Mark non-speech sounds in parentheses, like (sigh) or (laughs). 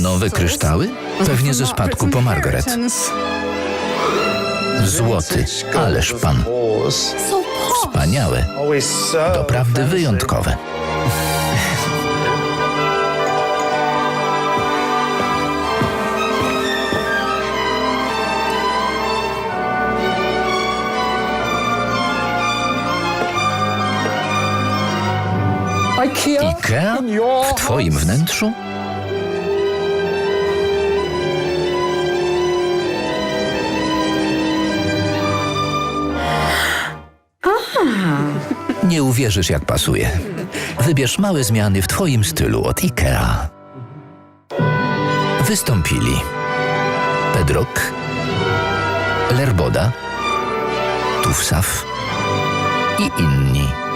Nowe kryształy? Pewnie ze spadku po Margaret. Złoty, ależ pan. Wspaniałe, doprawdy wyjątkowe. Ikea? W twoim wnętrzu? (laughs) Nie uwierzysz, jak pasuje. Wybierz małe zmiany w twoim stylu od Ikea. Wystąpili Pedrock, Lerboda, Tufsaf i inni.